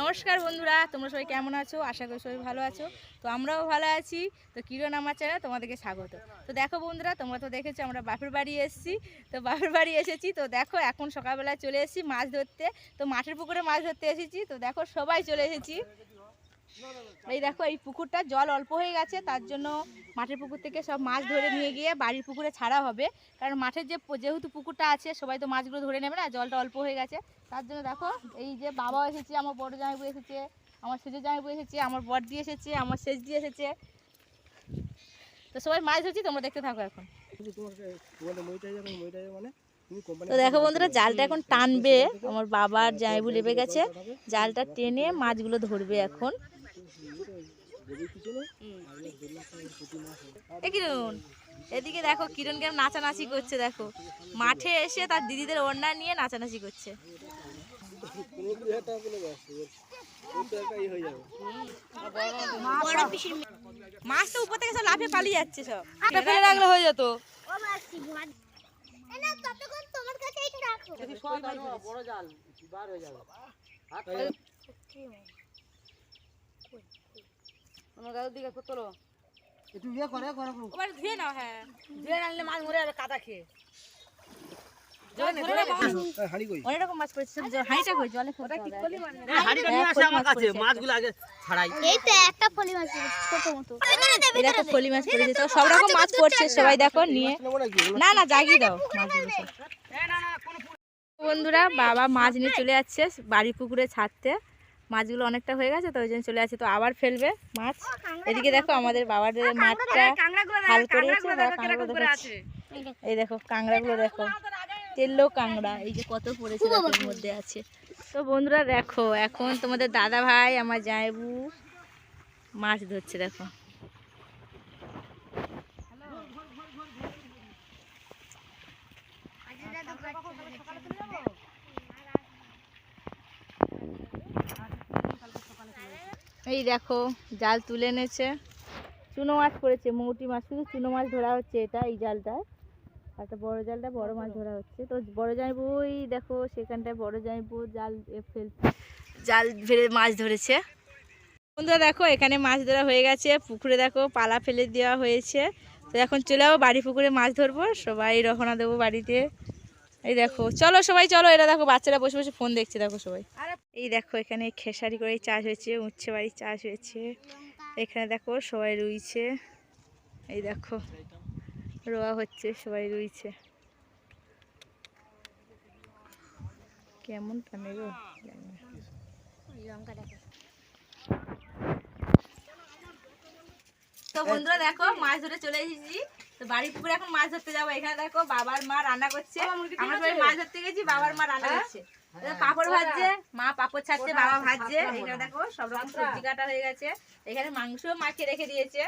নমস্কার বন্ধুরা, তোমরা সবাই কেমন আছো? আশা করি সবাই ভালো আছো। তো আমরাও ভালো আছি। তো কিরণ আমার চ্যানেল তোমাদেরকে স্বাগত। তো দেখো বন্ধুরা, তোমরা তো দেখেছ আমরা বাপের বাড়ি এসেছি। তো বাপের বাড়ি এসেছি, তো দেখো এখন সকালবেলা চলে এসেছি মাছ ধরতে। তো মাঠের পুকুরে মাছ ধরতে এসেছি। তো দেখো সবাই চলে এসেছি। এই দেখো, এই পুকুরটা জল অল্প হয়ে গেছে, তার জন্য মাঠের পুকুর থেকে সব মাছ ধরে নিয়ে গিয়ে বাড়ির পুকুরে ছাড়া হবে। কারণ মাঠের যে যেহেতু পুকুরটা আছে, সবাই তো মাছগুলো ধরে নেবে না, জলটা অল্প হয়ে গেছে। তার জন্য দেখো, এই যে বাবা এসেছে, আমার বড় জামাইবু এসেছে, আমার সেজো জামাইবু এসেছে, আমার বর দিয়ে এসেছে, আমার শেষ দিয়ে এসেছে। তো সবাই মাছ ধরছি, তোমরা দেখতে থাকো এখন। তো দেখো বন্ধুরা, জালটা এখন টানবে। আমার বাবার জামাইবু লেবে গেছে, জালটা টেনে মাছগুলো ধরবে এখন। এ কিরণ এদিকে দেখো কিরণ কেমন নাচানাচি করছে দেখো। মাঠে এসে তার দিদিদের ওড়না নিয়ে নাচানাচি করছে। মাছ তো উপর থেকে সব লাফে পালিয়ে যাচ্ছে সব। ফেলে রাখলে হয়ে যেত। একটু ইয়ে করে করে করে। ওবার ধুয়ে নাও হ্যাঁ। আনলে মাছ মরে যাবে কাদা খেয়ে। জলে হাড়ি কই? অনেক রকম মাছ পড়েছে সব হাঁড়িটা কই? জলে ফেলতে হবে আগে। হাড়িটা নিয়ে আসে আমার কাছে, মাছগুলো আগে ছাড়াই। এই তো একটা ফলি মাছ ছোট মতো। দেখো ফলি মাছ পড়েছে তো সব রকম মাছ পড়ছে সবাই দেখো নিয়ে। না না জাগিয়ে দাও মাছগুলো বন্ধুরা বাবা মাছ নিয়ে চলে যাচ্ছে বাড়ি পুকুরে ছাড়তে। মাছগুলো অনেকটা হয়ে গেছে তো ওই জন্য চলে আসে। তো আবার ফেলবে মাছ। এদিকে দেখো আমাদের বাবার মাছটা হাল করেছে। এই দেখো কাঁকড়াগুলো দেখো। তেল্লো কাঁকড়া এই যে কত পড়েছে এর মধ্যে আছে। তো বন্ধুরা দেখো এখন তোমাদের দাদা ভাই আমার জায়বু মাছ ধরছে দেখো। এই দেখো, জাল তুলে এনেছে। চুনো মাছ পড়েছে মৌটি মাছ, শুধু চুনো মাছ ধরা হচ্ছে এটা, এই জালটায় একটা বড় জালটা, বড় মাছ ধরা হচ্ছে। তো বড় জামাইবুই, দেখো, সেখানটায় বড় জামাইবু জাল এ ফেল, জাল ফেলে মাছ ধরেছে। বন্ধুরা, দেখো, এখানে মাছ ধরা হয়ে গেছে। পুকুরে, দেখো, পালা ফেলে দেওয়া হয়েছে। তো এখন চলে যাব বাড়ি পুকুরে মাছ ধরবো। সবাই রওনা দেবো বাড়িতে। এই দেখো, চলো সবাই, চলো। এটা দেখো, বাচ্চারা বসে বসে ফোন দেখছে, দেখো সবাই। এই দেখো এখানে খেসারি করে চাষ হয়েছে উচ্ছে বাড়ির চাষ হয়েছে। এখানে দেখো সবাই রুইছে। এই দেখো রোয়া হচ্ছে সবাই রুইছে। কেমন টানে গো? তো বন্ধুরা দেখো মাছ ধরে চলে এসেছি। তো বাড়ি পুকুরে এখন মাছ ধরতে যাব। এখানে দেখো বাবার মা রান্না করছে। আমরা মাছ ধরতে গেছি বাবার মা রান্না করছে। তো পাপড় ভাজছে মা পাপড় ছাড়ছে বাবা ভাজছে এখানে দেখো সব রকম সবজি কাটা হয়ে গেছে। এখানে মাংস মাখিয়ে রেখে দিয়েছে।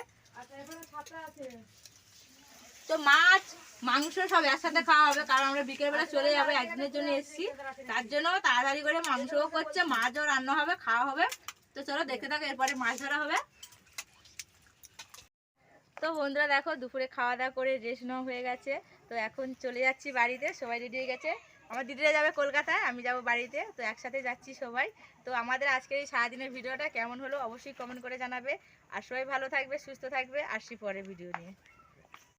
তো মাছ মাংস সব একসাথে খাওয়া হবে কারণ আমরা বিকেলবেলা চলে যাব একদিনের জন্য এসেছি। তার জন্য তাড়াতাড়ি করে মাংসও করছে মাছও রান্না হবে খাওয়া হবে। তো চলো দেখতে থাকো এরপরে মাছ ধরা হবে। তো বন্ধুরা দেখো দুপুরে খাওয়া দাওয়া করে রেস্ট নেওয়া হয়ে গেছে। তো এখন চলে যাচ্ছি বাড়িতে সবাই রেডি হয়ে গেছে। আমার দিদিরা যাবে কলকাতায়, আমি যাব বাড়িতে, তো একসাথে যাচ্ছি সবাই। তো আমাদের আজকের এই সারাদিনের ভিডিওটা কেমন হলো অবশ্যই কমেন্ট করে জানাবে। আর সবাই ভালো থাকবে, সুস্থ থাকবে, আসছি পরে ভিডিও নিয়ে।